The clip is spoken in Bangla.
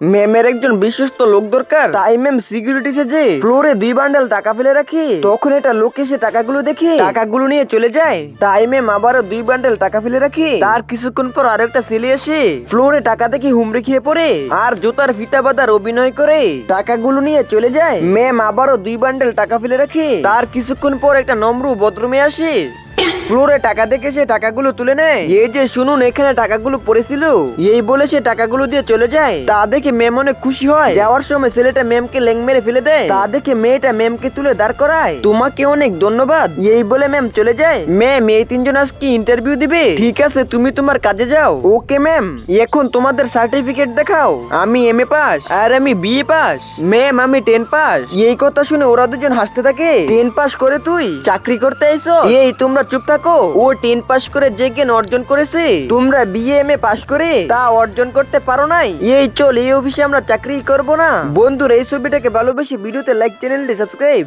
ম্যামের একজন বিশ্বস্ত লোক দরকার। তাই ম্যাম সিকিউরিটি সেজে ফ্লোরে দুই বান্ডেল টাকা ফেলে রাখি। তখন এটা লোক এসে টাকাগুলো দেখে টাকাগুলো নিয়ে চলে যায়। তাই ম্যাম আবারও দুই বান্ডেল টাকা ফেলে রাখি। তার কিছুক্ষণ পর আরও আরেকটা ছেলে এসে ফ্লোরে টাকা দেখে হুমড়ে খেয়ে পড়ে। আর জুতার ফিতা বাঁধার অভিনয় করে টাকাগুলো নিয়ে চলে যায়। ম্যাম আবারও দুই বান্ডেল টাকা ফেলে রাখে। তার কিছুক্ষণ পর একটা নম্র বদরুমে আসে। ফ্লোরে টাকা দেখে সে টাকাগুলো তুলে নেয়। এই যে শুনুন, এখানে টাকাগুলো পড়েছিল। এই বলে সে টাকাগুলো দিয়ে চলে যায়। তা দেখে ম্যাম অনেক খুশি হয়। যাওয়ার সময় ছেলেটা ম্যামকে লেং মেরে ফেলে দেয়। তা দেখে মেয়েটা ম্যামকে তুলে দাঁড় করায়। তোমাকে অনেক ধন্যবাদ। এই বলে ম্যাম চলে যায়। ম্যাম এই তিনজন আজকে ইন্টারভিউ দিবে। ঠিক আছে, তুমি তোমার কাজে যাও। ওকে ম্যাম এখন তোমাদের সার্টিফিকেট দেখাও। আমি এম এ পাস আর আমি বিএ পাস ম্যাম আমি টেন পাস এই কথা শুনে ওরা দুজন হাসতে থাকে। টেন পাস করে তুই? চাকরি করতে আইছো এই, তোমরা চুপ থাকো। ও টেন পাস করে যে জ্ঞান অর্জন করেছে, তোমরা বিএমএ পাস করে তা অর্জন করতে পারো নাই। এই চল, এই অফিসে আমরা চাকরি করব না। বন্ধুরা, এই ছবিটাকে ভালোবেসে ভিডিওতে লাইক চ্যানেলটি সাবস্ক্রাইব